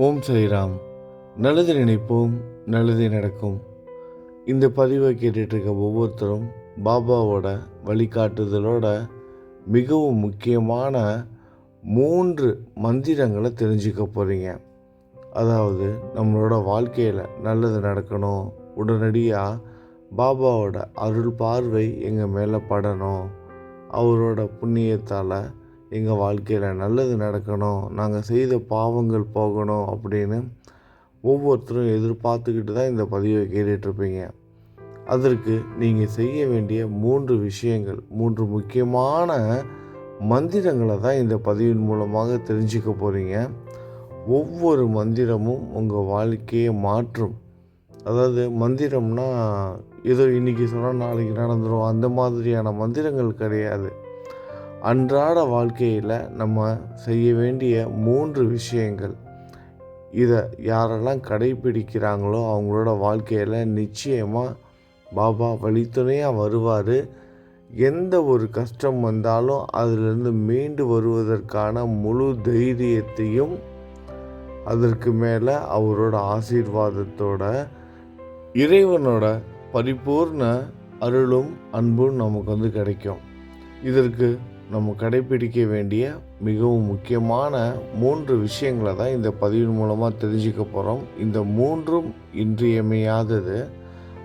ஓம் ஸ்ரீராம். நல்லது நினைப்போம் நல்லதே நடக்கும். இந்த பதிவை கேட்டுட்ருக்க ஒவ்வொருத்தரும் பாபாவோட வழிகாட்டுதலோட மிகவும் முக்கியமான மூன்று மந்திரங்களை தெரிஞ்சுக்க போகிறீங்க அதாவது நம்மளோட வாழ்க்கையில் நல்லது நடக்கணும் உடனடியாக பாபாவோட அருள் பார்வை எங்கள் மேலே படணும் அவரோட புண்ணியத்தால் எங்கள் வாழ்க்கையில் நல்லது நடக்கணும் நாங்கள் செய்த பாவங்கள் போகணும் அப்படின்னு ஒவ்வொருத்தரும் எதிர்பார்த்துக்கிட்டு தான் இந்த பதிவை கேட்டுட்ருப்பீங்க அதற்கு நீங்கள் செய்ய வேண்டிய மூன்று விஷயங்கள் மூன்று முக்கியமான மந்திரங்களை தான் இந்த பதிவின் மூலமாக தெரிஞ்சுக்க போகிறீங்க ஒவ்வொரு மந்திரமும் உங்கள் வாழ்க்கையை மாற்றும். அதாவது மந்திரம்னா ஏதோ இன்றைக்கி சொன்னால் நாளைக்கு நடந்துடும் அந்த மாதிரியான மந்திரங்கள் கிடையாது. அன்றாட வாழ்க்கையில் நம்ம செய்ய வேண்டிய மூன்று விஷயங்கள். இதை யாரெல்லாம் கடைபிடிக்கிறாங்களோ அவங்களோட வாழ்க்கையில் நிச்சயமாக பாபா வழித்துணையாக வருவார். எந்த ஒரு கஷ்டம் வந்தாலும் அதிலிருந்து மீண்டு வருவதற்கான முழு தைரியத்தையும் அதற்கு மேலே அவரோட ஆசீர்வாதத்தோட இறைவனோட பரிபூர்ண அருளும் அன்பும் நமக்கு வந்து கிடைக்கும். இதற்கு நம்ம கடைபிடிக்க வேண்டிய மிகவும் முக்கியமான மூன்று விஷயங்களை தான் இந்த பதிவின் மூலமாக தெரிஞ்சுக்க போகிறோம் இந்த மூன்றும் இன்றியமையாதது.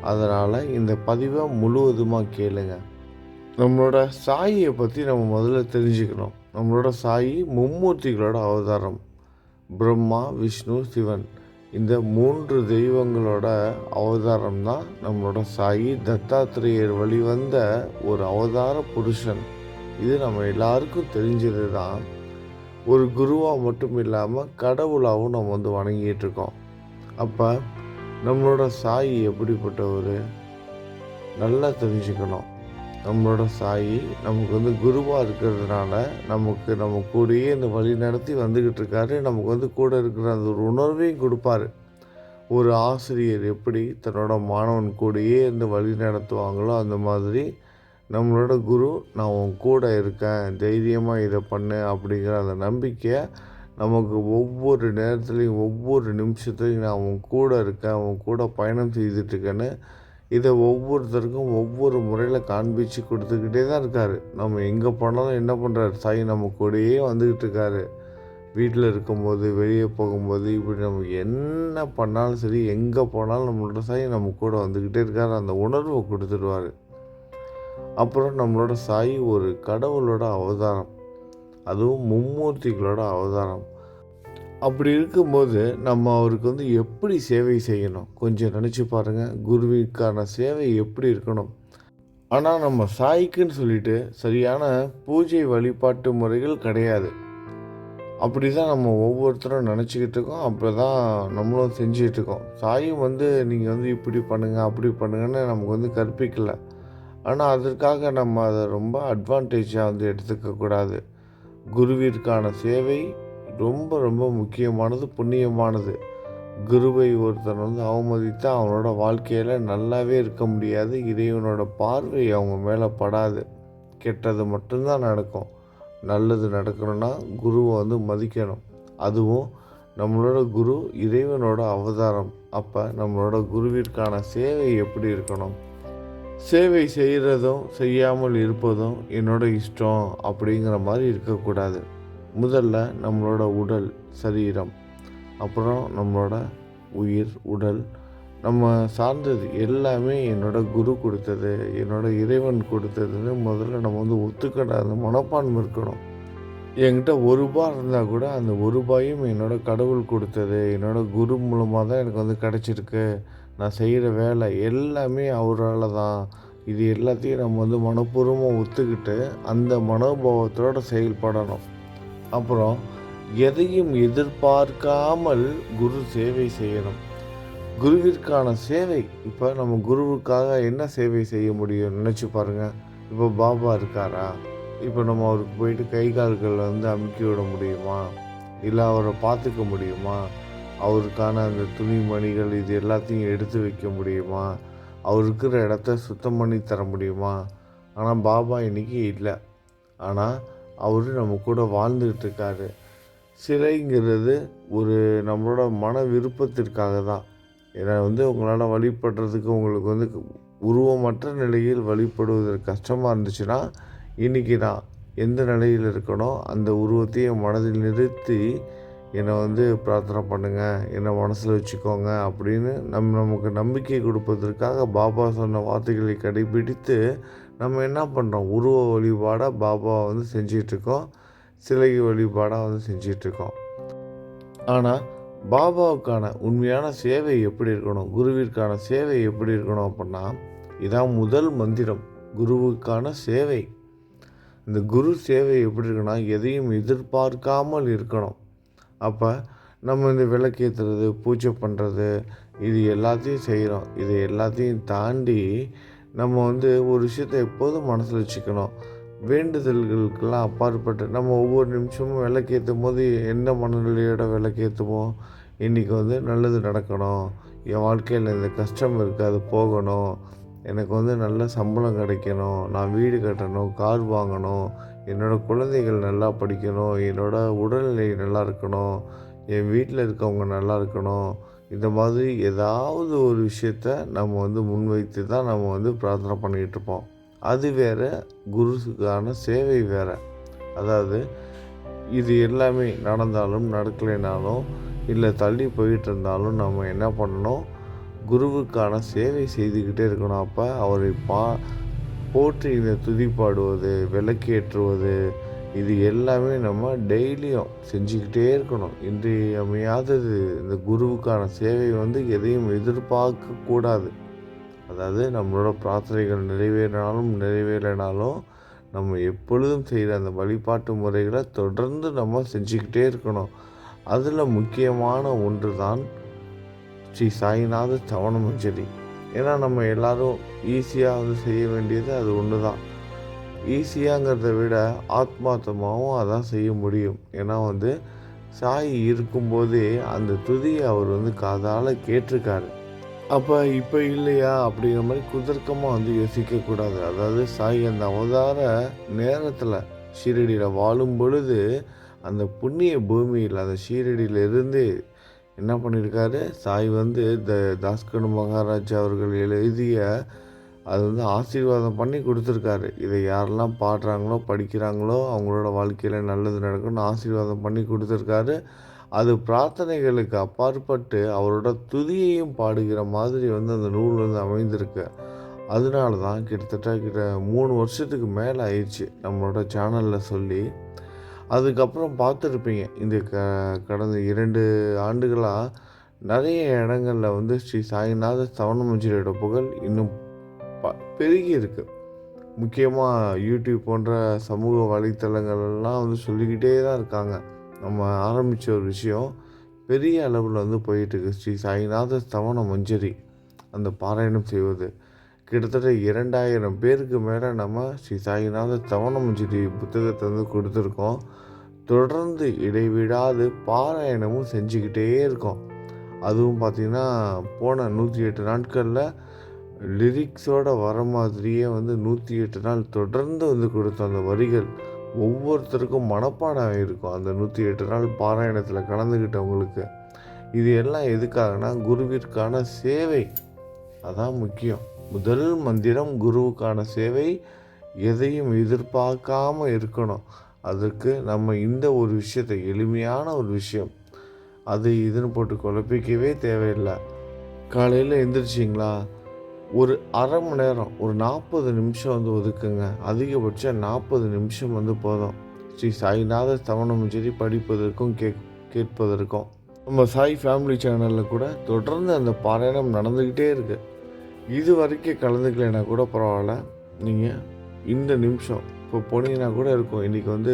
அதனால் இந்த பதிவை முழுவதுமாக கேளுங்க. நம்மளோட சாயியை பற்றி நம்ம முதல்ல தெரிஞ்சுக்கணும். நம்மளோட சாயி மும்மூர்த்திகளோட அவதாரம். பிரம்மா விஷ்ணு சிவன். இந்த மூன்று தெய்வங்களோட அவதாரம் தான் நம்மளோட சாயி தத்தாத்திரேயர் வழிவந்த ஒரு அவதார புருஷன். இது நம்ம எல்லாருக்கும் தெரிஞ்சது தான் ஒரு குருவாக மட்டும் இல்லாமல் கடவுளாகவும் நம்ம வந்து வணங்கிட்டு இருக்கோம் அப்போ நம்மளோட சாயி எப்படிப்பட்டவர்? நல்லா தெரிஞ்சுக்கணும். நம்மளோட சாயி நமக்கு வந்து குருவாக இருக்கிறதுனால நமக்கு நம்ம கூடயே இந்த வழி நடத்தி வந்துக்கிட்டு இருக்காரு. நமக்கு வந்து கூட இருக்கிற அந்த ஒரு உணர்வையும் கொடுப்பாரு. ஒரு ஆசிரியர் எப்படி தன்னோட மாணவன் கூடயே இந்த வழி நடத்துவாங்களோ அந்த மாதிரி நம்மளோட குரு நான் உன் கூட இருக்கேன் தைரியமாக இதை பண்ணு அப்படிங்கிற அந்த நம்பிக்கையை நமக்கு ஒவ்வொரு நேரத்துலையும் ஒவ்வொரு நிமிஷத்துலையும் நான் உன் கூட இருக்கேன் உன் கூட பயணம் செய்துட்ருக்கேன்னு இதை ஒவ்வொருத்தருக்கும் ஒவ்வொரு முறையில் காண்பிச்சு கொடுத்துக்கிட்டே தான் இருக்கார். நம்ம எங்கே போனாலும் என்ன பண்ணுறாரு சாய் நம்ம கூடயே வந்துக்கிட்டு இருக்காரு வீட்டில் இருக்கும்போது வெளியே போகும்போது இப்படி நம்ம என்ன பண்ணாலும் சரி எங்கே போனாலும் நம்மளோட சாய் நம்ம கூட வந்துக்கிட்டே இருக்கார். அந்த உணர்வை கொடுத்துடுவார். அப்புறம் நம்மளோட சாய் ஒரு கடவுளோட அவதாரம். அதுவும் மும்மூர்த்திகளோட அவதாரம். அப்படி இருக்கும்போது நம்ம அவருக்கு வந்து எப்படி சேவை செய்யணும்? கொஞ்சம் நினச்சி பாருங்கள் குருவிக்கான சேவை எப்படி இருக்கணும்? ஆனால் நம்ம சாய்க்குன்னு சொல்லிட்டு சரியான பூஜை வழிபாட்டு முறைகள் கிடையாது. அப்படி தான் நம்ம ஒவ்வொருத்தரும் நினச்சிக்கிட்டு இருக்கோம். அப்படி தான் நம்மளும் செஞ்சிகிட்ருக்கோம் சாயும் வந்து நீங்கள் வந்து இப்படி பண்ணுங்கள் அப்படி பண்ணுங்கன்னு நமக்கு வந்து கற்பிக்கலை. ஆனால் அதற்காக நம்ம அதை ரொம்ப அட்வான்டேஜாக வந்து எடுத்துக்கக்கூடாது குருவிற்கான சேவை ரொம்ப ரொம்ப முக்கியமானது புண்ணியமானது. குருவை ஒருத்தன் வந்து அவமதித்தா அவனோட வாழ்க்கையில் நல்லாவே இருக்க முடியாது. இறைவனோட பார்வை அவங்க மேலே படாது. கெட்டது மட்டும்தான் நடக்கும். நல்லது நடக்கணும்னா குருவை வந்து மதிக்கணும். அதுவும் நம்மளோட குரு இறைவனோட அவதாரம். அப்போ நம்மளோட குருவிற்கான சேவை எப்படி இருக்கணும்? சேவை செய்கிறதும் செய்யாமல் இருப்பதும் என்னோட இஷ்டம் அப்படிங்கிற மாதிரி இருக்கக்கூடாது. முதல்ல நம்மளோட உடல் சரீரம் அப்புறம் நம்மளோட உயிர் உடல். நம்ம சார்ந்தது எல்லாமே என்னோட குரு கொடுத்தது என்னோட இறைவன் கொடுத்ததுன்னு முதல்ல நம்ம வந்து ஒத்துக்கிட அந்த மனப்பான்மை இருக்கணும். என்கிட்ட ஒரு ரூபாய் இருந்தால் கூட அந்த ஒரு ரூபாயும் என்னோட கடவுள் கொடுத்தது என்னோட குரு மூலமாக தான் எனக்கு வந்து கிடச்சிருக்கு. நான் செய்கிற வேலை எல்லாமே அவரால் தான். இது எல்லாத்தையும் நம்ம வந்து மனப்பூர்வமாக ஒத்துக்கிட்டு அந்த மனோபாவத்தோடு செயல்படணும். அப்புறம் எதையும் எதிர்பார்க்காமல் குரு சேவை செய்யணும். குருவிற்கான சேவை இப்போ நம்ம குருவுக்காக என்ன சேவை செய்ய முடியும் நினச்சி பாருங்கள் இப்போ பாபா இருக்காரா? இப்போ நம்ம அவருக்கு போயிட்டு கை கால்கள் வந்து அமுக்கி விட முடியுமா? இல்லை அவரை பார்த்துக்க முடியுமா? அவருக்கான அந்த துணிமணிகள் இது எல்லாத்தையும் எடுத்து வைக்க முடியுமா? அவர் இருக்கிற இடத்த சுத்தம் பண்ணி தர முடியுமா? ஆனால் பாபா இன்றைக்கி இல்லை. ஆனால் அவர் நம்ம கூட வாழ்ந்துக்கிட்டு இருக்காரு. சிலைங்கிறது ஒரு நம்மளோட மன விருப்பத்திற்காக தான். ஏன்னா வந்து உங்களால் வழிபடுறதுக்கு உங்களுக்கு வந்து உருவமற்ற நிலையில் வழிபடுவதற்கு கஷ்டமாக இருந்துச்சுன்னா இன்றைக்கி நான் எந்த நிலையில் இருக்கனோ அந்த உருவத்தையும் மனதில் நிறுத்தி என்னை வந்து பிரார்த்தனை பண்ணுங்கள் என்னை மனசில் வச்சுக்கோங்க அப்படின்னு நம் நமக்கு நம்பிக்கை கொடுப்பதற்காக பாபா சொன்ன வார்த்தைகளை கடைபிடித்து நம்ம என்ன பண்ணுறோம் உருவ வழிபாடாக பாபாவை வந்து செஞ்சிகிட்ருக்கோம் சிலை வழிபாடாக வந்து செஞ்சிகிட்ருக்கோம் ஆனால் பாபாவுக்கான உண்மையான சேவை எப்படி இருக்கணும்? குருவிற்கான சேவை எப்படி இருக்கணும் அப்படின்னா இதான் முதல் மந்திரம் குருவுக்கான சேவை. இந்த குரு சேவை எப்படி இருக்குன்னா எதையும் எதிர்பார்க்காமல் இருக்கணும். அப்போ நம்ம இந்த விளக்கேற்றுறது பூஜை பண்ணுறது இது எல்லாத்தையும் செய்கிறோம் இது எல்லாத்தையும் தாண்டி நம்ம வந்து ஒரு விஷயத்தை எப்போதும் மனசில் வச்சுக்கணும். வேண்டுதல்களுக்கெல்லாம் அப்பாற்பட்டு நம்ம ஒவ்வொரு நிமிஷமும் விளக்கேற்றும் போது எந்த மனநிலையோட விளக்கேற்றுவோம் இன்றைக்கி வந்து நல்லது நடக்கணும். என் வாழ்க்கையில் இந்த கஷ்டம் இருக்குது அது போகணும். எனக்கு வந்து நல்ல சம்பளம் கிடைக்கணும். நான் வீடு கட்டணும் கார் வாங்கணும். என்னோடய குழந்தைகள் நல்லா படிக்கணும் என்னோடய உடல்நிலை நல்லா இருக்கணும் என் வீட்டில் இருக்கவங்க நல்லா இருக்கணும். இந்த மாதிரி ஏதாவது ஒரு விஷயத்த நம்ம வந்து முன்வைத்து தான் நம்ம வந்து பிரார்த்தனை பண்ணிக்கிட்டு இருப்போம். அது வேறு குருக்கான சேவை வேறு. அதாவது இது எல்லாமே நடந்தாலும் நடக்கலைனாலும் இல்லை தள்ளி போயிட்டு இருந்தாலும் நம்ம என்ன பண்ணணும்? குருவுக்கான சேவை செய்துக்கிட்டே இருக்கணும். அப்போ அவரை பா போற்றி இதை துதி பாடுவது விளக்கேற்றுவது இது எல்லாமே நம்ம டெய்லியும் செஞ்சுக்கிட்டே இருக்கணும். இன்றியமையாதது இந்த குருவுக்கான சேவை வந்து எதையும் எதிர்பார்க்கக்கூடாது அதாவது நம்மளோட பிரார்த்தனைகள் நிறைவேறினாலும் நிறைவேறினாலும் நம்ம எப்பொழுதும் செய்கிற அந்த வழிபாட்டு முறைகளை தொடர்ந்து நம்ம செஞ்சுக்கிட்டே இருக்கணும். அதில் முக்கியமான ஒன்று தான் ஸ்ரீ சாய்நாத சவணமஞ்சரி ஏன்னா நம்ம எல்லாரும் ஈஸியாக வந்து செய்ய வேண்டியது அது ஒன்று தான் ஈஸியாங்கிறத விட ஆத்மார்த்தமாகவும் அதான் செய்ய முடியும். ஏன்னா வந்து சாய் இருக்கும்போதே அந்த துதியை அவர் வந்து காதால் கேட்டிருக்காரு. அப்போ இப்போ இல்லையா அப்படிங்கிற மாதிரி குதர்க்கமாக வந்து யோசிக்கக்கூடாது. அதாவது சாய் அந்த அவதார நேரத்தில் ஷீரடியில் வாழும் பொழுது அந்த புண்ணிய பூமியில் அந்த ஷீரடியிலிருந்து என்ன பண்ணியிருக்காரு? சாய் வந்து த தாஸ்கனு மகாராஜா அவர்கள் எழுதிய அது வந்து ஆசீர்வாதம் பண்ணி கொடுத்துருக்காரு. இதை யாரெல்லாம் பாடுறாங்களோ படிக்கிறாங்களோ அவங்களோட வாழ்க்கையில் நல்லது நடக்கும்னு ஆசீர்வாதம் பண்ணி கொடுத்துருக்காரு. அது பிரார்த்தனைகளுக்கு அப்பாற்பட்டு அவரோட துதியையும் பாடுகிற மாதிரி வந்து அந்த நூல் வந்து அமைந்திருக்கு. அதனால தான் கிட்டத்தட்ட கிட்ட மூணு வருஷத்துக்கு மேலே ஆயிடுச்சு நம்மளோட சேனலில் சொல்லி. அதுக்கப்புறம் பார்த்துருப்பீங்க. இந்த க கடந்த இரண்டு ஆண்டுகளாக நிறைய இடங்களில் வந்து ஸ்ரீ சாய்நாத சவணமஞ்சிரியோட புகழ் இன்னும் ப பெருகி இருக்குது முக்கியமாக யூடியூப் போன்ற சமூக வலைத்தளங்கள்லாம் வந்து சொல்லிக்கிட்டே தான் இருக்காங்க. நம்ம ஆரம்பித்த ஒரு விஷயம் பெரிய அளவில் வந்து போயிட்டுருக்கு. ஸ்ரீ சாய்நாத சவண மஞ்சரி அந்த பாராயணம் செய்வது. கிட்டத்தட்ட இரண்டாயிரம் பேருக்கு மேலே நம்ம ஸ்ரீ சாய்நாத சவண மஞ்சரி புத்தகத்தை வந்து கொடுத்துருக்கோம். தொடர்ந்து இடைவிடாது பாராயணமும் செஞ்சுக்கிட்டே இருக்கோம். அதுவும் பார்த்திங்கன்னா போன நூற்றி எட்டு நாட்களில் லிரிக்ஸோடு வர மாதிரியே வந்து நூற்றி எட்டு நாள் தொடர்ந்து வந்து கொடுத்த அந்த வரிகள் ஒவ்வொருத்தருக்கும் மனப்பாடம் இருக்கும். அந்த நூற்றி எட்டு நாள் பாராயணத்தில் கலந்துக்கிட்டவங்களுக்கு இது எல்லாம் எதுக்காகனா குருவிற்கான சேவை. அதான் முக்கியம். முதல் மந்திரம் குருவுக்கான சேவை. எதையும் எதிர்பார்க்காம இருக்கணும். அதற்கு நம்ம இந்த ஒரு விஷயத்தை எளிமையான ஒரு விஷயம் அது இதுன்னு போட்டு குழப்பிக்கவே தேவையில்லை. காலையில் எந்திரிச்சிங்களா? ஒரு அரை மணி நேரம் ஒரு நாற்பது நிமிஷம் வந்து ஒதுக்குங்க. அதிகபட்சம் நாற்பது நிமிஷம் வந்து போதும். ஸ்ரீ சாய்நாத தவணமும் சரி படிப்பதற்கும் கேக் கேட்பதற்கும். நம்ம சாய் ஃபேமிலி சேனலில் கூட தொடர்ந்து அந்த பாராயணம் நடந்துக்கிட்டே இருக்குது இது வரைக்கும் கலந்துக்கலைன்னா கூட பரவாயில்ல. நீங்கள் இந்த நிமிஷம் இப்போ போனீங்கன்னா கூட இருக்கும். இன்றைக்கி வந்து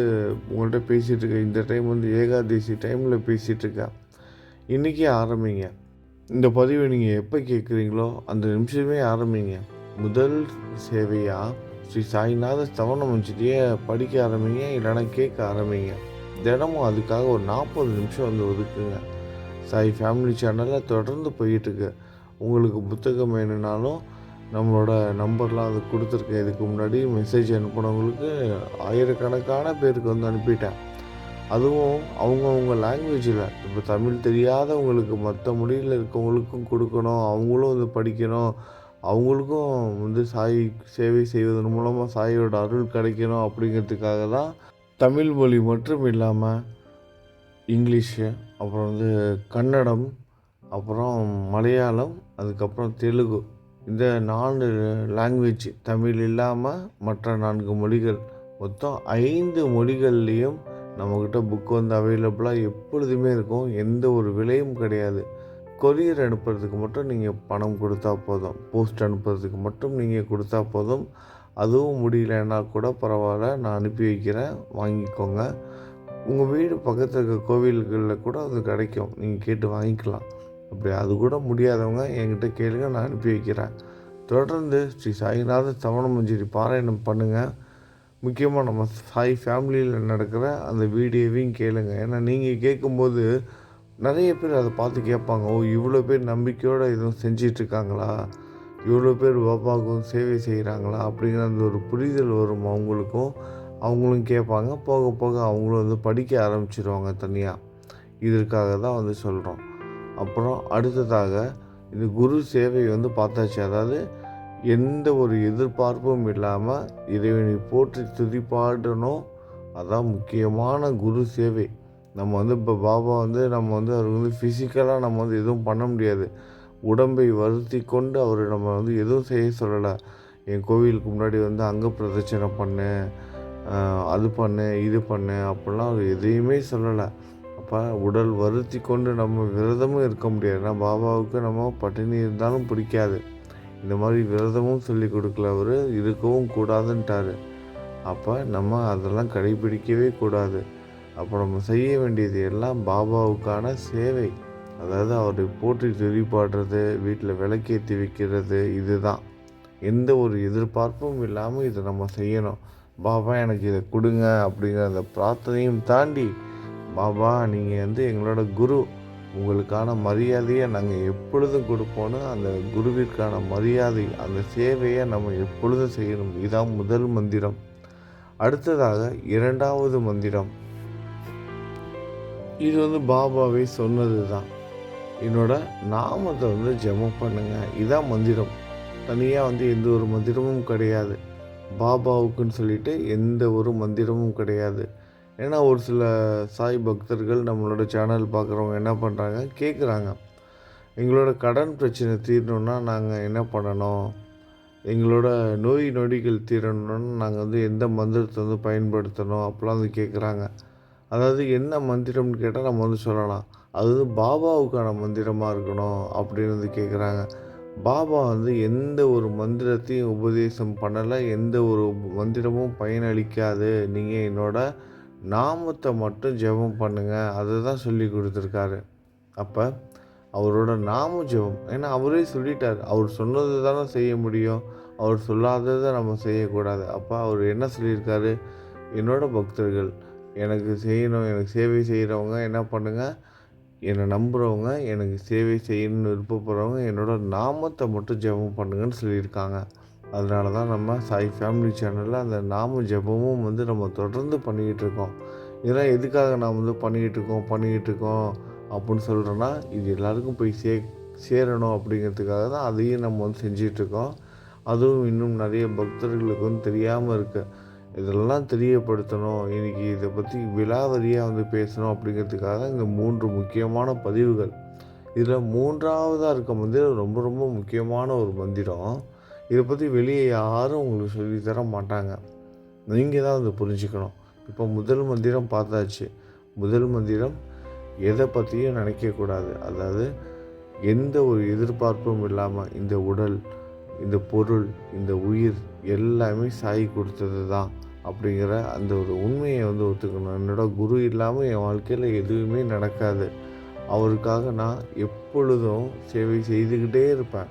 உங்கள்கிட்ட பேசிகிட்டு இருக்க இந்த டைம் வந்து ஏகாதசி டைமில் பேசிகிட்டு இருக்கேன் இன்றைக்கே ஆரம்பிங்க. இந்த பதிவை நீங்கள் எப்போ கேட்குறீங்களோ அந்த நிமிஷமே ஆரம்பிங்க. முதல் சேவையாக ஸ்ரீ சாய்நாத ஸ்தவனம் வச்சுட்டே படிக்க ஆரம்பிங்க இல்லைன்னா கேட்க ஆரம்பிங்க. தினமும் அதுக்காக ஒரு நாற்பது நிமிஷம் வந்து ஒதுக்குங்க. சாய் ஃபேமிலி சேனலில் தொடர்ந்து போயிட்டுருக்கு உங்களுக்கு புத்தகம் வேணும்னாலும் நம்மளோட நம்பர்லாம் அது கொடுத்துருக்கேன் இதுக்கு முன்னாடி மெசேஜ் அனுப்புனவங்களுக்கு ஆயிரக்கணக்கான பேருக்கு வந்து அனுப்பிட்டேன். அதுவும் அவங்கவுங்க லாங்குவேஜில் இப்போ தமிழ் தெரியாதவங்களுக்கு மற்ற மொழியில் இருக்கவங்களுக்கும் கொடுக்கணும். அவங்களும் வந்து படிக்கணும். அவங்களுக்கும் வந்து சாய் சேவை செய்வதன் மூலமாக சாயோட அருள் கிடைக்கணும் அப்படிங்கிறதுக்காக தான் தமிழ் மொழி மட்டும் இல்லாமல் இங்கிலீஷு அப்புறம் வந்து கன்னடம் அப்புறம் மலையாளம் அதுக்கப்புறம் தெலுங்கு இந்த நாலு லாங்குவேஜ் தமிழ் இல்லாமல் மற்ற நான்கு மொழிகள் மொத்தம் ஐந்து மொழிகள்லேயும் நம்மக்கிட்ட புக் வந்து அவைலபிளாக எப்பொழுதுமே இருக்கும். எந்த ஒரு விலையும் கிடையாது. கொரியர் அனுப்புறதுக்கு மட்டும் நீங்கள் பணம் கொடுத்தா போதும். போஸ்ட் அனுப்புறதுக்கு மட்டும் நீங்கள் கொடுத்தா போதும். அதுவும் முடியலன்னா கூட பரவாயில்ல நான் அனுப்பி வைக்கிறேன். வாங்கிக்கோங்க. உங்கள் வீடு பக்கத்தில் இருக்க கோவில்களில் கூட அது கிடைக்கும். நீங்கள் கேட்டு வாங்கிக்கலாம். அப்படி அது கூட முடியாதவங்க என்கிட்ட கேளுங்க நான் அனுப்பி வைக்கிறேன். தொடர்ந்து ஸ்ரீ சாய்நாத சவண மஞ்சரி பாராயணம் பண்ணுங்கள் முக்கியமாக நம்ம சாய் ஃபேமிலியில் நடக்கிற அந்த வீடியோவையும் கேளுங்க. ஏன்னா நீங்கள் கேட்கும்போது நிறைய பேர் அதை பார்த்து கேட்பாங்க ஓ இவ்வளோ பேர் நம்பிக்கையோடு எதுவும் செஞ்சிட்ருக்காங்களா? இவ்வளோ பேர் பாபாவுக்கும் சேவை செய்கிறாங்களா அப்படிங்கிற அந்த ஒரு புரிதல் வரும் அவங்களுக்கும். அவங்களும் கேட்பாங்க. போக போக அவங்களும் வந்து படிக்க ஆரம்பிச்சிருவாங்க தனியாக இதற்காக தான் வந்து சொல்கிறோம் அப்புறம் அடுத்ததாக இந்த குரு சேவை வந்து பார்த்தாச்சு. அதாவது எந்த ஒரு எதிர்பார்ப்பும் இல்லாமல் இறைவனை போற்றி துதிப்பாடணும். அதான் முக்கியமான குரு சேவை. நம்ம வந்து இப்போ பாபா வந்து நம்ம வந்து அவர் வந்து ஃபிசிக்கலாக நம்ம வந்து எதுவும் பண்ண முடியாது. உடம்பை வருத்தி கொண்டு அவர் நம்ம வந்து எதுவும் செய்ய சொல்லலை. என் கோவிலுக்கு முன்னாடி வந்து அங்க பிரதட்சணை பண்ணு அது பண்ணு இது பண்ணு அப்படிலாம் அவர் எதையுமே சொல்லலை. அப்போ உடல் வருத்தி கொண்டு நம்ம விரதமும் இருக்க முடியாது. ஏன்னா பாபாவுக்கு நம்ம பட்டினி இருந்தாலும் பிடிக்காது. இந்த மாதிரி விரதமும் சொல்லி கொடுக்கல அவர். இருக்கவும் கூடாதுன்ட்டார். அப்போ நம்ம அதெல்லாம் கடைபிடிக்கவே கூடாது. அப்போ நம்ம செய்ய வேண்டியது எல்லாம் பாபாவுக்கான சேவை. அதாவது அவரை போற்றி துதிப்பாடுறது வீட்டில் விளக்கேற்றி வைக்கிறது இதுதான். எந்த ஒரு எதிர்பார்ப்பும் இல்லாமல் இதை நம்ம செய்யணும். பாபா எனக்கு இதை கொடுங்க அப்படிங்கிற அந்த பிரார்த்தனையும் தாண்டி பாபா நீங்கள் வந்து எங்களோட குரு. உங்களுக்கான மரியாதையை நாங்கள் எப்பொழுதும் கொடுப்போன்னு அந்த குருவிற்கான மரியாதை அந்த சேவையை நம்ம எப்பொழுதும் செய்யணும். இதுதான் முதல் மந்திரம். அடுத்ததாக இரண்டாவது மந்திரம். இது வந்து பாபாவை சொன்னது தான் என்னோட நாமத்தை வந்து ஜெபம் பண்ணுங்க. இதான் மந்திரம். தனியாக வந்து எந்த ஒரு மந்திரமும் கிடையாது. பாபாவுக்குன்னு சொல்லிட்டு எந்த ஒரு மந்திரமும் கிடையாது. ஏன்னா ஒரு சில சாய் பக்தர்கள் நம்மளோட சேனல் பார்க்குறவங்க என்ன பண்ணுறாங்க கேட்குறாங்க எங்களோட கடன் பிரச்சனை தீரணுன்னா நாங்கள் என்ன பண்ணணும்? எங்களோட நோய் நொடிகள் தீரணும்னா நாங்கள் வந்து எந்த மந்திரத்தை வந்து பயன்படுத்தணும்? அப்படிலாம் வந்து கேட்குறாங்க அதாவது என்ன மந்திரம்னு கேட்டால் நம்ம வந்து சொல்லலாம். அது வந்து பாபாவுக்கான மந்திரமாக இருக்கணும் அப்படின்னு வந்து கேட்குறாங்க பாபா வந்து எந்த ஒரு மந்திரத்தையும் உபதேசம் பண்ணலை. எந்த ஒரு மந்திரமும் பயனளிக்காது. நீங்கள் என்னோட நாமத்தை மட்டும் ஜெபம் பண்ணுங்கள் அதை தான் சொல்லி கொடுத்துருக்காரு. அப்போ அவரோட நாம ஜெபம். ஏன்னா அவரே சொல்லிட்டார். அவர் சொன்னது தானே செய்ய முடியும். அவர் சொல்லாததை நம்ம செய்யக்கூடாது. அப்போ அவர் என்ன சொல்லியிருக்காரு? என்னோட பக்தர்கள் எனக்கு செய்யணும் எனக்கு சேவை செய்கிறவங்க என்ன பண்ணுங்கள் என்னை நம்புகிறவங்க எனக்கு சேவை செய்யணும்னு விருப்பப்படுறவங்க என்னோட நாமத்தை மட்டும் ஜெபம் பண்ணுங்கன்னு சொல்லியிருக்காங்க. அதனால தான் நம்ம சாய் ஃபேமிலி சேனலில் அந்த நாம ஜபமும் வந்து நம்ம தொடர்ந்து பண்ணிக்கிட்டு இருக்கோம். இதெல்லாம் எதுக்காக நாம் வந்து பண்ணிக்கிட்டு இருக்கோம் பண்ணிக்கிட்டு இருக்கோம் அப்படின்னு சொல்கிறோன்னா இது எல்லாருக்கும் போய் சே சேரணும் அப்படிங்கிறதுக்காக தான் அதையும் நம்ம வந்து செஞ்சிகிட்ருக்கோம் அதுவும் இன்னும் நிறைய பக்தர்களுக்கு வந்து தெரியாமல் இருக்குது இதெல்லாம் தெரியப்படுத்தணும். இன்றைக்கி இதை பற்றி விலாவரியாக வந்து பேசணும் அப்படிங்கிறதுக்காக தான் இந்த மூன்று முக்கியமான பதிவுகள். இதில் மூன்றாவதாக இருக்க மந்திரம் ரொம்ப ரொம்ப முக்கியமான ஒரு மந்திரம். இதை பற்றி வெளியே யாரும் உங்களுக்கு சொல்லித்தர மாட்டாங்க. நீங்கள் தான் அதை புரிஞ்சுக்கணும். இப்போ முதல் மந்திரம் பார்த்தாச்சு. முதல் மந்திரம் எதை பற்றியும் நினைக்கக்கூடாது அதாவது எந்த ஒரு எதிர்பார்ப்பும் இல்லாமல் இந்த உடல் இந்த பொருள் இந்த உயிர் எல்லாமே சாய் கொடுத்தது தான் அப்படிங்கிற அந்த ஒரு உண்மையை வந்து ஒத்துக்கணும். என்னோட குரு இல்லாமல் என் வாழ்க்கையில் எதுவுமே நடக்காது. அவருக்காக நான் எப்பொழுதும் சேவை செய்துக்கிட்டே இருப்பேன்.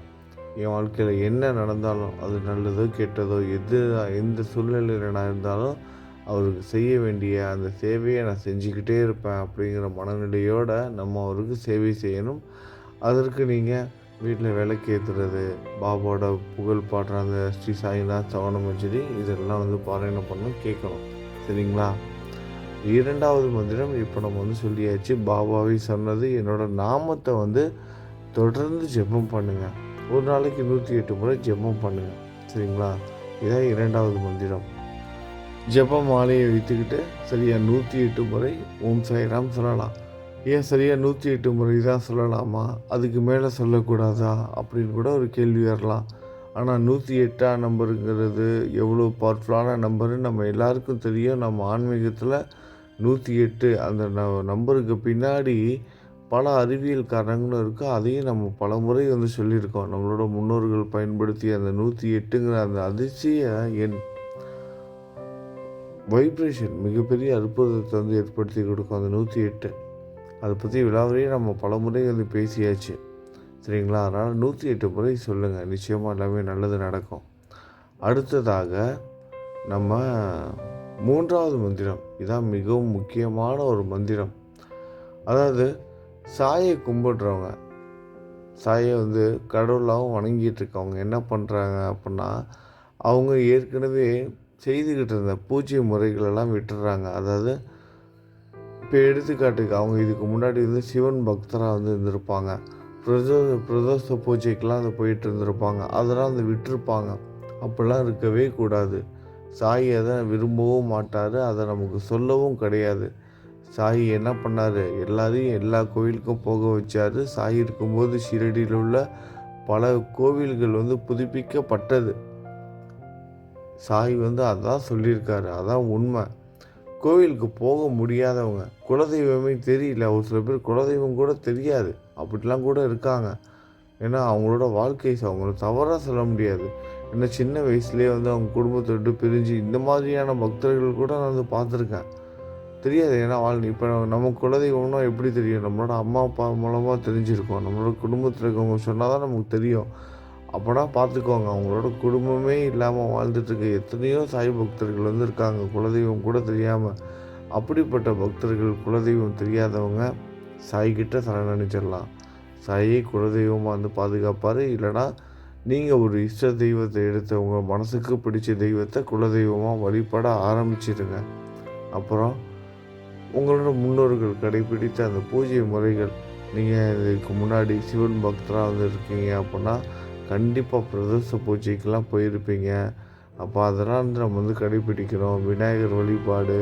என் வாழ்க்கையில் என்ன நடந்தாலும் அது நல்லதோ கெட்டதோ எது எந்த சூழ்நிலையில் நான் இருந்தாலும் அவருக்கு செய்ய வேண்டிய அந்த சேவையை நான் செஞ்சுக்கிட்டே இருப்பேன் அப்படிங்கிற மனநிலையோடு நம்ம அவருக்கு சேவை செய்யணும். அதற்கு நீங்கள் வீட்டில் விளக்கு ஏற்றுறது பாபாவோட புகழ் பாடுற அந்த ஸ்ரீ சாய்நாத் சவண மஞ்சரி இதெல்லாம் வந்து பாராயணம் பண்ணணும் கேட்கணும். சரிங்களா? இரண்டாவது மந்திரம் இப்போ நம்ம வந்து சொல்லியாச்சு. பாபாவை சொன்னது என்னோட நாமத்தை வந்து தொடர்ந்து ஜெபம் பண்ணுங்கள் ஒரு நாளைக்கு நூற்றி எட்டு முறை ஜெபம் பண்ணுங்க. சரிங்களா? இதான் இரண்டாவது மந்திரம். ஜெப மாலையை வைத்துக்கிட்டு சரியாக நூற்றி எட்டு முறை ஓம் சாய்ராம் சொல்லலாம். ஏன் சரியா நூற்றி எட்டு முறை தான் சொல்லலாமா? அதுக்கு மேலே சொல்லக்கூடாதா? அப்படின்னு கூட ஒரு கேள்வி வரலாம். ஆனால் நூற்றி எட்டாம் நம்பருங்கிறது எவ்வளோ பவர்ஃபுல்லான நம்பருன்னு நம்ம எல்லாருக்கும் தெரியும். நம்ம ஆன்மீகத்தில் நூற்றி எட்டு அந்த ந- நம்பருக்கு பின்னாடி பல அறிவியல் காரணங்களும் இருக்குது அதையும் நம்ம பல முறை வந்து சொல்லியிருக்கோம். நம்மளோட முன்னோர்கள் பயன்படுத்திய அந்த நூற்றி எட்டுங்கிற அந்த அதிர்ச்சியை எண் வைப்ரேஷன் மிகப்பெரிய அற்புதத்தை வந்து ஏற்படுத்தி கொடுக்கும் அந்த நூற்றி எட்டு. அதை பற்றி விழாவிலேயே நம்ம பல முறை வந்து பேசியாச்சு. சரிங்களா? அதனால் நூற்றி எட்டு முறை சொல்லுங்கள் நிச்சயமாக எல்லாமே நல்லது நடக்கும். அடுத்ததாக நம்ம மூன்றாவது மந்திரம். இதான் மிகவும் முக்கியமான ஒரு மந்திரம். அதாவது சாயை கும்பிடுறவங்க சாயை வந்து கடவுளாகவும் வணங்கிட்டு இருக்கவங்க என்ன பண்ணுறாங்க அப்படின்னா அவங்க ஏற்கனவே செய்துக்கிட்டு இருந்த பூஜை முறைகளெல்லாம் விட்டுறாங்க. அதாவது இப்போ எடுத்துக்காட்டுக்கு அவங்க இதுக்கு முன்னாடி வந்து சிவன் பக்தராக வந்து இருந்திருப்பாங்க. பிரதோஷ பிரதோஷ பூஜைக்கெலாம் அதை போயிட்டு இருந்திருப்பாங்க. அதெல்லாம் வந்து விட்டுருப்பாங்க. அப்படிலாம் இருக்கவே கூடாது. சாய் அதை விரும்பவும் மாட்டார். அதை நமக்கு சொல்லவும் கிடையாது. சாய் என்ன பண்ணார்? எல்லாரையும் எல்லா கோவிலுக்கும் போக வச்சார். சாய் இருக்கும்போது ஷிரடியில் உள்ள பல கோவில்கள் வந்து புதுப்பிக்கப்பட்டது. சாய் வந்து அதான் சொல்லியிருக்காரு. அதான் உண்மை. கோவிலுக்கு போக முடியாதவங்க. குலதெய்வமே தெரியல. ஒரு சில பேர் குலதெய்வம் கூட தெரியாது. அப்படிலாம் கூட இருக்காங்க. ஏன்னா அவங்களோட வாழ்க்கை அவங்கள தவறாக சொல்ல முடியாது. ஏன்னா சின்ன வயசுலேயே வந்து அவங்க குடும்பத்தை விட்டு பிரிஞ்சு இந்த மாதிரியான பக்தர்கள் கூட நான் வந்து பார்த்துருக்கேன். தெரியாது. ஏன்னா வாழ் இப்போ நம்ம குலதெய்வம்னா எப்படி தெரியும்? நம்மளோட அம்மா அப்பா மூலமாக தெரிஞ்சிருக்கோம். நம்மளோட குடும்பத்தில் இருக்கவங்க சொன்னால் தான் நமக்கு தெரியும். அப்போனா பார்த்துக்கோங்க அவங்களோட குடும்பமே இல்லாமல் வாழ்ந்துட்டுருக்கு. எத்தனையோ சாய் பக்தர்கள் வந்து இருக்காங்க குலதெய்வம் கூட தெரியாமல் அப்படிப்பட்ட பக்தர்கள் குலதெய்வம் தெரியாதவங்க சாய்கிட்ட சரணடைஞ்சிடலாம் சாயை குலதெய்வமாக வந்து பாதுகாப்பார். இல்லைனா நீங்கள் ஒரு இஷ்ட தெய்வத்தை எடுத்து உங்கள் மனசுக்கு பிடிச்ச தெய்வத்தை குலதெய்வமாக வழிபட ஆரம்பிச்சிடுங்க அப்புறம் உங்களோட முன்னோர்கள் கடைபிடித்த அந்த பூஜை முறைகள் நீங்கள் இதுக்கு முன்னாடி சிவன் பக்தராக வந்து இருக்கீங்க அப்படின்னா கண்டிப்பாக பிரதோஷ பூஜைக்கெல்லாம் போயிருப்பீங்க. அப்போ அதெல்லாம் வந்து நம்ம வந்து கடைபிடிக்கிறோம். விநாயகர் வழிபாடு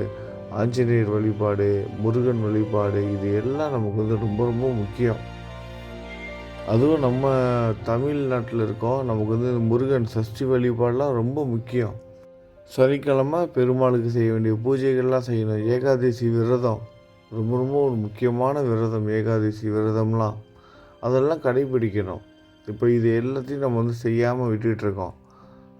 ஆஞ்சநேயர் வழிபாடு முருகன் வழிபாடு இது எல்லாம் நமக்கு வந்து ரொம்ப ரொம்ப முக்கியம். அதுவும் நம்ம தமிழ்நாட்டில் இருக்கோம். நமக்கு வந்து முருகன் சஷ்டி வழிபாடெலாம் ரொம்ப முக்கியம். சனிக்கிழமை பெருமாளுக்கு செய்ய வேண்டிய பூஜைகள்லாம் செய்யணும். ஏகாதசி விரதம். ரொம்ப ரொம்ப ஒரு முக்கியமான விரதம். ஏகாதசி விரதம்லாம். அதெல்லாம் கடைபிடிக்கணும். இப்போ இது எல்லாத்தையும் நம்ம வந்து செய்யாமல் விட்டுட்ருக்கோம்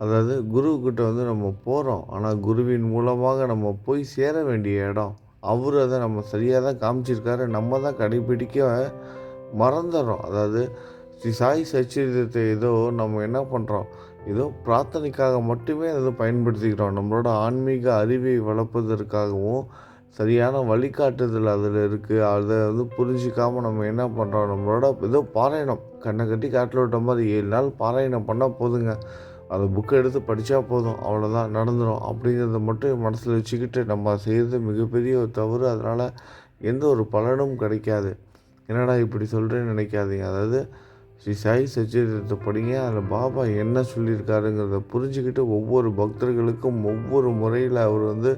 அதாவது குருக்கிட்ட வந்து நம்ம போகிறோம் ஆனால் குருவின் மூலமாக நம்ம போய் சேர வேண்டிய இடம். அவர் அதை நம்ம சரியாக தான் காமிச்சிருக்காரு. நம்ம தான் கடைபிடிக்க மறந்துடுறோம். அதாவது ஸ்ரீ சாய் சச்சரிதத்தை ஏதோ நம்ம என்ன பண்ணுறோம் ஏதோ பிரார்த்தனைக்காக மட்டுமே அதை பயன்படுத்திக்கிறோம். நம்மளோட ஆன்மீக அறிவை வளர்ப்பதற்காகவும் சரியான வழிகாட்டுதல் அதில் இருக்குது அதை வந்து புரிஞ்சிக்காமல் நம்ம என்ன பண்ணுறோம் நம்மளோட ஏதோ பாராயணம். கண்ணை கட்டி காட்டில் விட்ட மாதிரி ஏழு நாள் பாராயணம் பண்ணால் போதுங்க. அந்த புக்கை எடுத்து படித்தா போதும். அவ்வளோதான் நடந்துடும் அப்படிங்கிறத மட்டும் மனசில் வச்சுக்கிட்டு நம்ம செய்கிறது மிகப்பெரிய ஒரு தவறு. அதனால் எந்த ஒரு பலனும் கிடைக்காது. என்னடா இப்படி சொல்கிறேன்னு நினைக்காதீங்க. அதாவது ஸ்ரீ சாய் சச்சரித்தத்தை படிங்க. அதில் பாபா என்ன சொல்லியிருக்காருங்கிறத புரிஞ்சுக்கிட்டு ஒவ்வொரு பக்தர்களுக்கும் ஒவ்வொரு முறையில் அவர் வந்து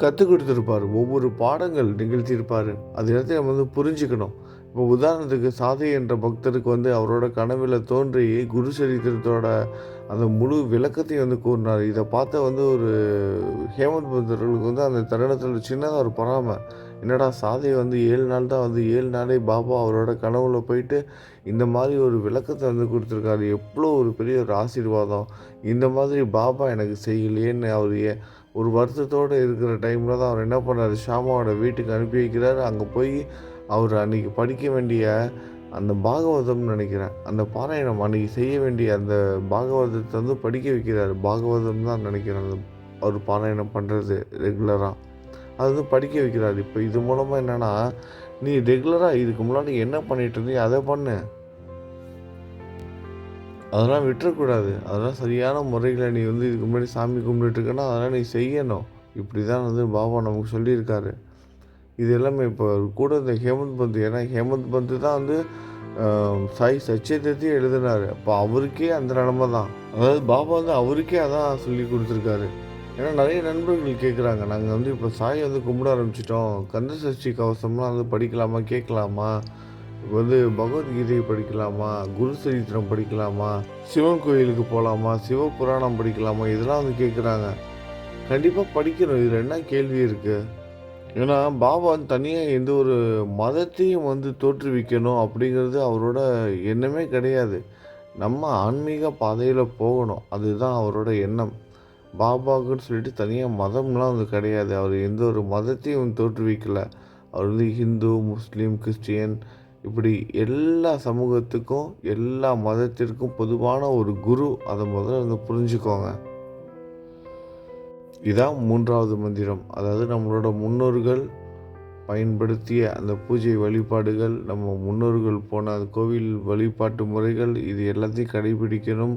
கற்றுக் கொடுத்துருப்பார். ஒவ்வொரு பாடங்கள் நிகழ்த்தியிருப்பார். அது எல்லாத்தையும் நம்ம வந்து புரிஞ்சுக்கணும். இப்போ உதாரணத்துக்கு சாதை என்ற பக்தருக்கு வந்து அவரோட கனவில் தோன்றி குரு சரித்திரத்தோட அந்த முழு விளக்கத்தையும் வந்து கூறினார். இதை பார்த்த வந்து ஒரு ஹேமந்த் பக்தர்களுக்கு வந்து அந்த தருணத்தில் சின்னதாக ஒரு பொறாமை என்னடா சாதை வந்து ஏழு நாள் தான் வந்து ஏழு நாளே பாபா அவரோட கனவுல போயிட்டு இந்த மாதிரி ஒரு விளக்கத்தை வந்து கொடுத்துருக்காரு. எவ்வளோ ஒரு பெரிய ஒரு ஆசீர்வாதம். இந்த மாதிரி பாபா எனக்கு செய்யலையேன்னு அவர் ஏ- ஒரு வருத்தத்தோடு இருக்கிற டைமில் தான் அவர் என்ன பண்ணார்? ஷாமாவோட வீட்டுக்கு அனுப்பி வைக்கிறாரு. அங்கே போய் அவர் அன்றைக்கி படிக்க வேண்டிய அந்த பாகவதம்னு நினைக்கிறேன். அந்த பாராயணம் அன்றைக்கி செய்ய வேண்டிய அந்த பாகவதத்தை வந்து படிக்க வைக்கிறாரு. பாகவதம் தான் நினைக்கிறேன் அந்த அவர் பாராயணம் பண்ணுறது ரெகுலராக அது வந்து படிக்க வைக்கிறார். இப்போ இது மூலமாக என்னென்னா நீ ரெகுலராக இதுக்கு முன்னாடி என்ன பண்ணிகிட்டு இருந்தீங்க அதை பண்ணு. அதெல்லாம் விட்டுறக்கூடாது. அதெல்லாம் சரியான முறையில் நீ வந்து இதுக்கு முன்னாடி சாமி கும்பிட்டுருக்கனா அதெல்லாம் நீ செய்யணும். இப்படி தான் வந்து பாபா நமக்கு சொல்லியிருக்காரு. இது எல்லாமே இப்போ கூட இந்த ஹேமந்த் பந்த் ஏன்னா ஹேமந்த் பந்த் தான் வந்து சாய் சச்சேதத்தையும் எழுதினார். அப்போ அவருக்கே அந்த நிலமை தான். அதாவது பாபா வந்து அவருக்கே அதான் சொல்லி கொடுத்துருக்காரு. ஏன்னா நிறைய நண்பர்கள் கேட்குறாங்க நாங்கள் வந்து இப்போ சாய் வந்து கும்பிட ஆரம்பிச்சிட்டோம். கந்த சஷ்டி கவசம்லாம் வந்து படிக்கலாமா கேட்கலாமா? வந்து பகவத்கீதையை படிக்கலாமா குரு சரித்திரம் படிக்கலாமா சிவன் கோயிலுக்கு போகலாமா சிவபுராணம் படிக்கலாமா இதெல்லாம் வந்து கேட்குறாங்க கண்டிப்பாக படிக்கணும். இதில் என்ன கேள்வி இருக்குது ஏன்னா பாபா தனியாக எந்த ஒரு மதத்தையும் வந்து தோற்றுவிக்கணும் அப்படிங்கிறது அவரோட எண்ணமே கிடையாது. நம்ம ஆன்மீக பாதையில் போகணும். அதுதான் அவரோட எண்ணம். பாபாக்குன்னு சொல்லிட்டு தனியாக மதம்லாம் வந்து கிடையாது. அவர் எந்த ஒரு மதத்தையும் வந்து தோற்றுவிக்கல. அவர் வந்து ஹிந்து முஸ்லீம் கிறிஸ்டியன் இப்படி எல்லா சமூகத்துக்கும் எல்லா மதத்திற்கும் பொதுவான ஒரு குரு அதை முதல்ல வந்து புரிஞ்சுக்கோங்க. இதான் மூன்றாவது மந்திரம். அதாவது நம்மளோட முன்னோர்கள் பயன்படுத்திய அந்த பூஜை வழிபாடுகள் நம்ம முன்னோர்கள் போன அந்த கோவில் வழிபாட்டு முறைகள் இது எல்லாத்தையும் கடைபிடிக்கணும்.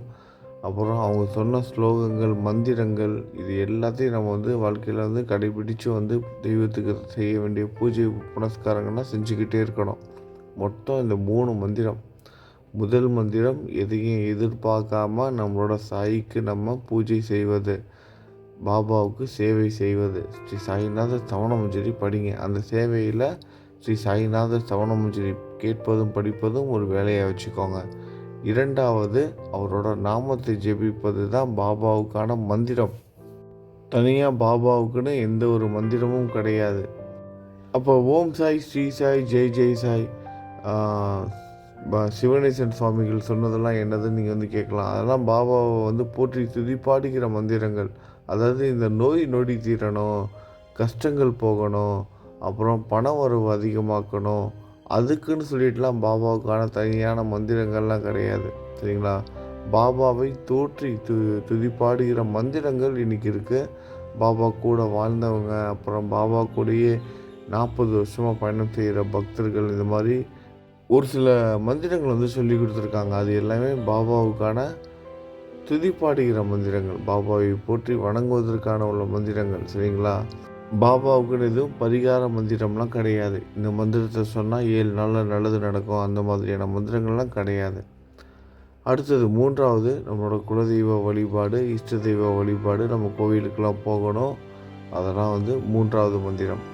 அப்புறம் அவங்க சொன்ன ஸ்லோகங்கள் மந்திரங்கள் இது எல்லாத்தையும் நம்ம வந்து வாழ்க்கையில் வந்து கடைபிடித்து வந்து தெய்வத்துக்கு செய்ய வேண்டிய பூஜை புனஸ்காரங்கள்லாம் செஞ்சுக்கிட்டே இருக்கணும். மொத்தம் இந்த மூணு மந்திரம். முதல் மந்திரம் எதையும் எதிர்பார்க்காம நம்மளோட சாய்க்கு நம்ம பூஜை செய்வது பாபாவுக்கு சேவை செய்வது. ஸ்ரீ சாய்நாத சவணமஞ்சரி படிங்க. அந்த சேவையில் ஸ்ரீ சாய்நாத சவணமஞ்சரி கேட்பதும் படிப்பதும் ஒரு வேலையை வச்சுக்கோங்க. இரண்டாவது அவரோட நாமத்தை ஜெபிப்பது தான் பாபாவுக்கான மந்திரம். தனியாக பாபாவுக்குன்னு எந்த ஒரு மந்திரமும் கிடையாது. அப்போ ஓம் சாய் ஸ்ரீ சாய் ஜெய் ஜெய் சாய். சிவனேசன் சுவாமிகள் சொன்னதெல்லாம் என்னதுன்னு நீங்கள் வந்து கேட்கலாம். அதெல்லாம் பாபாவை வந்து போற்றி துதிப்பாடுகிற மந்திரங்கள். அதாவது இந்த நோய் நொடி தீரணும் கஷ்டங்கள் போகணும் அப்புறம் பண வரவு அதிகமாக்கணும் அதுக்குன்னு சொல்லிட்டுலாம் பாபாவுக்கான தனியான மந்திரங்கள்லாம் கிடையாது. சரிங்களா? பாபாவை தோற்றி து துதிப்பாடுகிற மந்திரங்கள் இன்னைக்கு இருக்குது பாபா கூட வாழ்ந்தவங்க அப்புறம் பாபா கூடயே நாற்பது வருஷமாக பயணம் செய்கிற பக்தர்கள் இந்த மாதிரி ஒரு சில மந்திரங்கள் வந்து சொல்லி கொடுத்துருக்காங்க. அது எல்லாமே பாபாவுக்கான துதிப்பாடுகிற மந்திரங்கள். பாபாவை போற்றி வணங்குவதற்கான உள்ள மந்திரங்கள் சரிங்களா? பாபாவுக்குன்னு எதுவும் பரிகார மந்திரம்லாம் கிடையாது. இந்த மந்திரத்தை சொன்னால் ஏழு நாளில் நல்லது நடக்கும். அந்த மாதிரியான மந்திரங்கள்லாம் கிடையாது. அடுத்தது மூன்றாவது நம்மளோட குலதெய்வ வழிபாடு இஷ்ட தெய்வ வழிபாடு நம்ம கோவிலுக்கெல்லாம் போகணும். அதெல்லாம் வந்து மூன்றாவது மந்திரம்.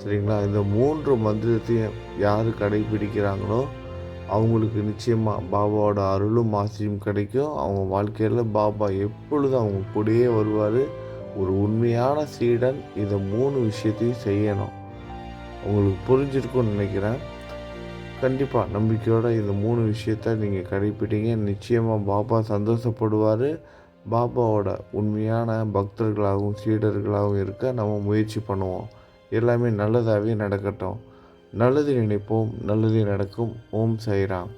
சரிங்களா? இந்த மூன்று மந்திரத்தையும் யார் கடைபிடிக்கிறாங்களோ அவங்களுக்கு நிச்சயமாக பாபாவோட அருளும் ஆசையும் கிடைக்கும். அவங்க வாழ்க்கையில் பாபா எப்பொழுதும் அவங்க கூடயே வருவார் ஒரு உண்மையான சீடன் இந்த மூணு விஷயத்தையும் செய்யணும். உங்களுக்கு புரிஞ்சிருக்கும்னு நினைக்கிறேன். கண்டிப்பாக நம்பிக்கையோடு இந்த மூணு விஷயத்த நீங்கள் கடைப்பிடிங்க நிச்சயமாக பாபா சந்தோஷப்படுவார். பாபாவோட உண்மையான பக்தர்களாகவும் சீடர்களாகவும் இருக்க நம்ம முயற்சி பண்ணுவோம். எல்லாமே நல்லதாகவே நடக்கட்டும். நல்லது நினைப்போம் நல்லது நடக்கும். ஓம் சாய்ராம்.